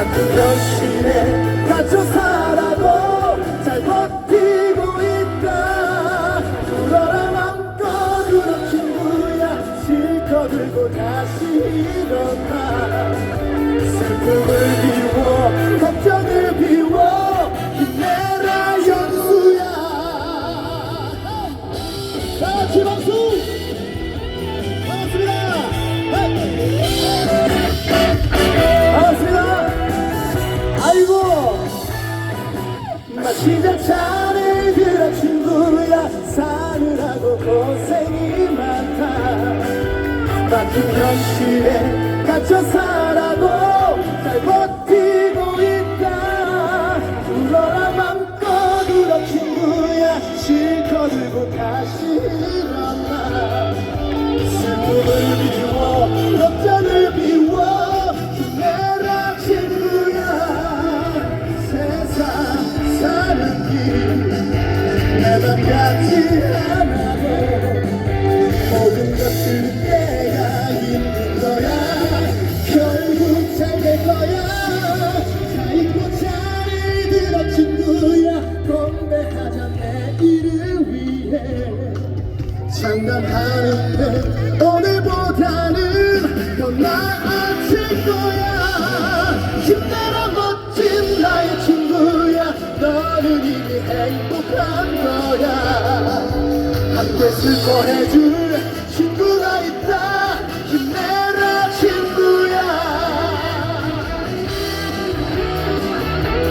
같은 현실에 갇혀 살아도 잘 버티고 있다. 울어라 맘껏 울어 친구야. 실컷 울고 다시 일어나 시작 차례 들어 친구야. 사느라고 고생이 많다. 같은 현실에 갇혀 살아도 잘 버티고 있다. 울어라 맘껏 울어 친구야. 실컷 울고 같지 않아도 모든 것을 내가 힘든 거야. 결국 잘 될 거야. 자 있고 잘 들어 친구야. 건배하자 내일을 위해. 장난하는데 오늘보다는 이미 행복한 거야. 함께 슬퍼해줄